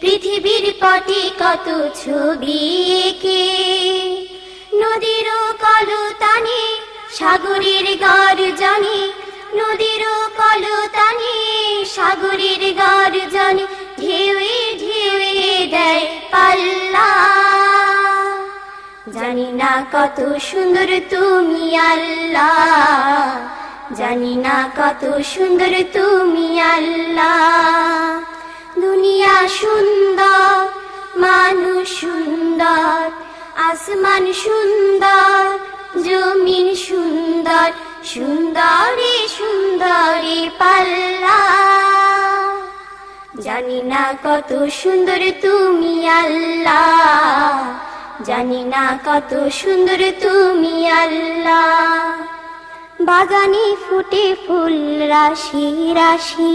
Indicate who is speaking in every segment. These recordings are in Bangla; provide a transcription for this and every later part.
Speaker 1: পৃথিবীর পটে কত ছবি এঁকে? নদীর কলতানে, সাগরের গর্জনে, নদীর কলতানে, সাগরের গর্জনে ঢেউয়ে ঢেউয়ে দেয় পাল্লা। জানি না কত সুন্দর তুমি আল্লাহ। জানি না কত সুন্দর তুমি আল্লাহ। দুনিয়া সুন্দর, মানুষ সুন্দর, আসমান সুন্দর, জমিন সুন্দর, সুন্দরী সুন্দরী পাল্লা। জানি না কত সুন্দর তুমি আল্লাহ, জানি না কত সুন্দর তুমি আল্লাহ। বাগানে ফুটে ফুল, রাশি রাশি।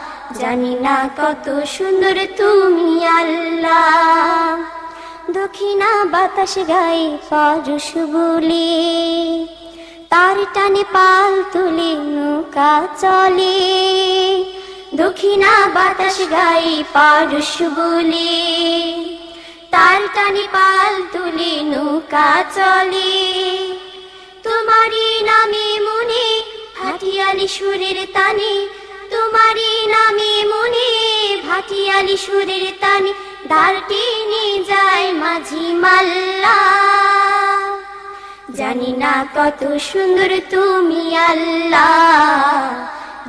Speaker 1: জানি না কত সুন্দর তুমি আল্লাহ। দক্ষিণা বাতাস গায়ে পরশ বলে তার টানে পাল তুলে নৌকা চলে। দক্ষিণা বাতাস গায়ে পারস বলে তার টানে পাল তুলে নৌকা চলে। তোমারই নামে মনে ভাটিয়ালি সুরের তানে তোমারই নামে মনে ভাটিয়ালি সুরের তানে দাঁড়টি নিয়ে যায় মাঝি মাল্লা। জানি না কত সুন্দর তুমি আল্লাহ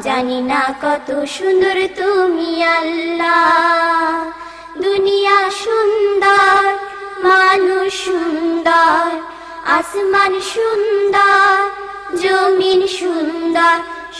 Speaker 1: জানি না কত সুন্দর তুমি আল্লাহ দুনিয়া সুন্দর, মানুষ সুন্দর, আসমান সুন্দর, জমিন সুন্দর